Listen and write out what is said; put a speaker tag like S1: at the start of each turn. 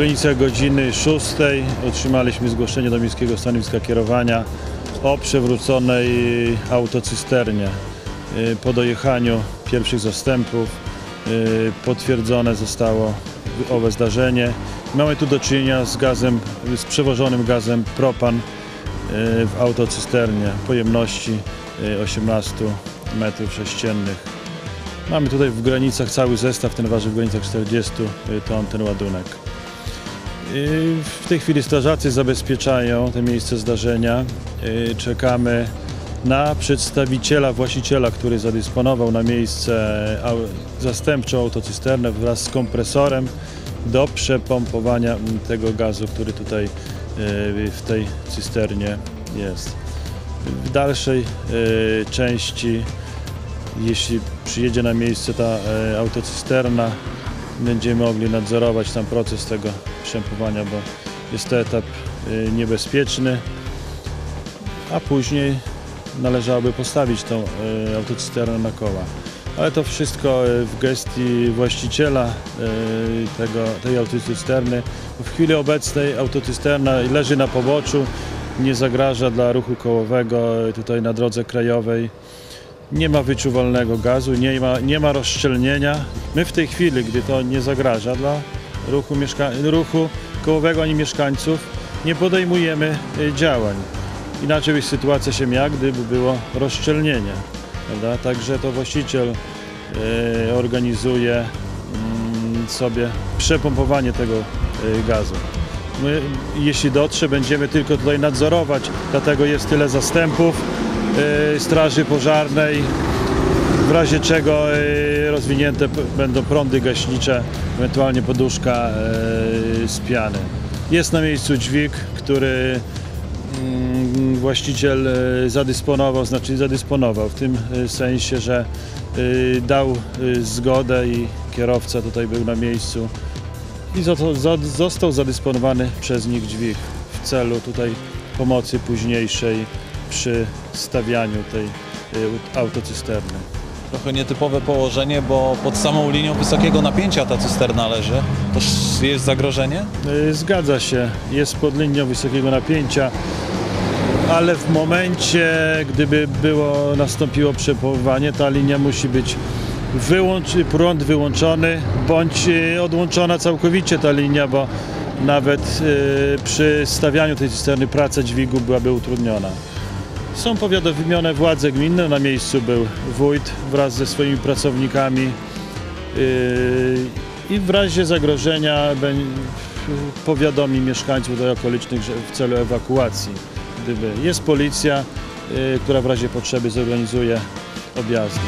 S1: granicach godziny 6 otrzymaliśmy zgłoszenie do Miejskiego Stanowiska Kierowania o przewróconej autocysternie. Y, Po dojechaniu pierwszych zastępów y, potwierdzone zostało owe zdarzenie. Mamy tu do czynienia z gazem, z przewożonym gazem propan y, w autocysternie pojemności y, 18 metrów sześciennych. Mamy tutaj w granicach cały zestaw, ten waży w granicach 40 ton ten ładunek. W tej chwili strażacy zabezpieczają te miejsce zdarzenia. Y, Czekamy na przedstawiciela, właściciela, który zadysponował na miejsce au- zastępczą autocysternę wraz z kompresorem do przepompowania tego gazu, który tutaj y, w tej cysternie jest. W dalszej y, części jeśli przyjedzie na miejsce ta e, autocysterna, będziemy mogli nadzorować tam proces tego przempowania, bo jest to etap e, niebezpieczny, a później należałoby postawić tą e, autocysternę na koła. Ale to wszystko e, w gestii właściciela tego, tej autocysterny. W chwili obecnej autocysterna leży na poboczu, nie zagraża dla ruchu kołowego tutaj na drodze krajowej. Nie ma wyczuwalnego gazu, nie ma, nie ma rozszczelnienia. My w tej chwili, gdy to nie zagraża dla ruchu, ruchu kołowego ani mieszkańców, nie podejmujemy y, działań. Inaczej by sytuacja się miała, gdyby było rozszczelnienie. Prawda? Także to właściciel y, organizuje mm, sobie przepompowanie tego y, gazu. My, jeśli dotrze, będziemy tylko tutaj nadzorować, dlatego jest tyle zastępów y, Straży Pożarnej, w razie czego y, rozwinięte będą prądy gaśnicze, ewentualnie poduszka y, z piany. Jest na miejscu dźwig, który mm, właściciel zadysponował, znaczy zadysponował w tym sensie, że dał zgodę i kierowca tutaj był na miejscu i zo- zo- został zadysponowany przez nich dźwig w celu tutaj pomocy późniejszej przy stawianiu tej y, autocysterny.
S2: Trochę nietypowe położenie, bo pod samą linią wysokiego napięcia ta cysterna leży. To jest zagrożenie?
S1: Y, Zgadza się, jest pod linią wysokiego napięcia, ale w momencie, gdyby było, nastąpiło przepołowanie, ta linia musi być wyłącz, prąd wyłączony, bądź y, odłączona całkowicie ta linia, bo nawet przy stawianiu tej cysterny praca dźwigu byłaby utrudniona. Są powiadomione władze gminne, na miejscu był wójt wraz ze swoimi pracownikami yy, i w razie zagrożenia powiadomi mieszkańców tutaj okolicznych w celu ewakuacji. Gdyby jest policja, yy, która w razie potrzeby zorganizuje objazdy.